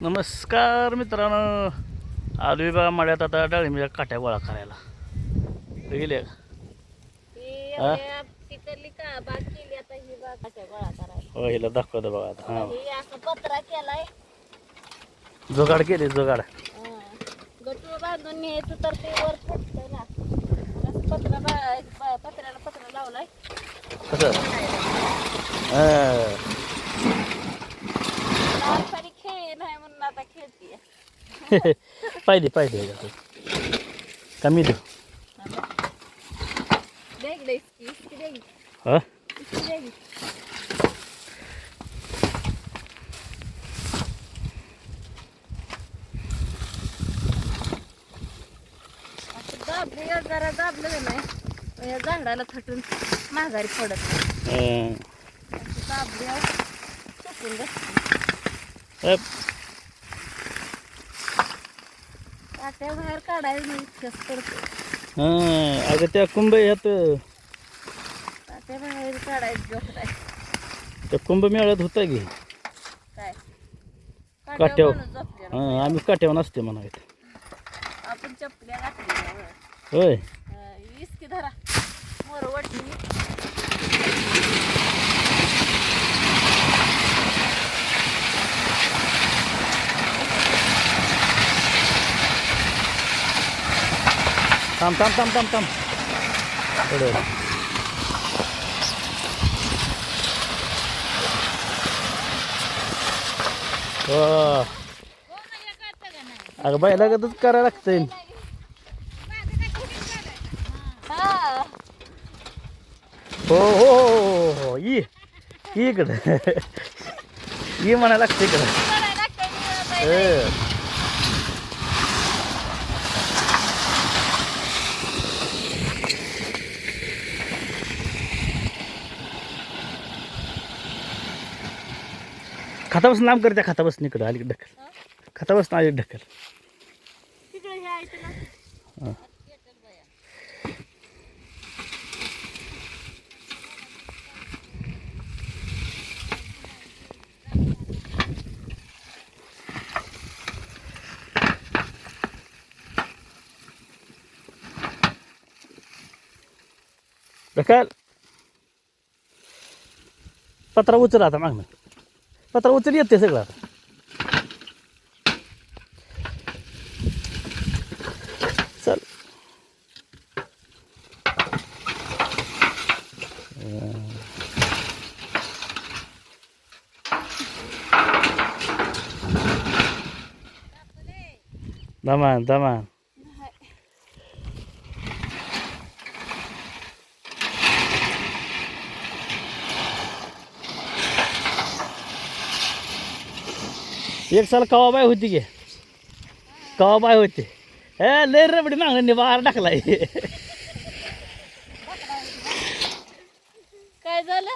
नमस्कार मित्रांनो. आलोय बघा मळ्यात आता डाळिंबीच्या काट्या गोळा करायला. गेले हा? का बाग केली आता ही बाग कशा गोळा करायला. हो हिला दाखवतो बघा आता. हा. ही असं पत्रा केलाय. जोगाड केली जोगाड. हं. गटूळ बांधून न्यायचं तर ते वर फुटतं ना. असं पत्रा बा- बा- पत्र्याला पत्रा लावलाय. कसं? हा. पाहिजे पाहिजे. कमी देऊ दे हा? जरा दाबलं नाही? झाडाला थटून माघारी पडत. काट्या बाहेर काढायला नाही इतकंच पडतो हा. अगं त्या कुंभ ह्यात काट्या बाहेर काढायचं त्या कुंभ मेळ्यात होता की? काय? काट्यावर. हा आम्ही काट्यावर नसते म्हणायचं आपण चपल्या घातल्या होय. वीस की धरा. मोर वटली थांब थांब थांब थांब थांब थोडं हो अगं बाई लागतच करायला लागतंय हा हो हो हो हो हो ई ई इकडं ई म्हणायला लागतं इकडं करायला लागतं मी बाई. ए. खातापासून लांब करत्या खातापासून इकडं अलीकडे ढकल. खातापासून आली ढकल. हा. ढकल. पत्रा उचल आता मागणं पत्रा उचल येते सगळं आता चल दमान दमान एक साल कवाबाई होती गे कवाबाई होती. ए लय रबडी मागणी बाहेर टाकलाय. काय झालं?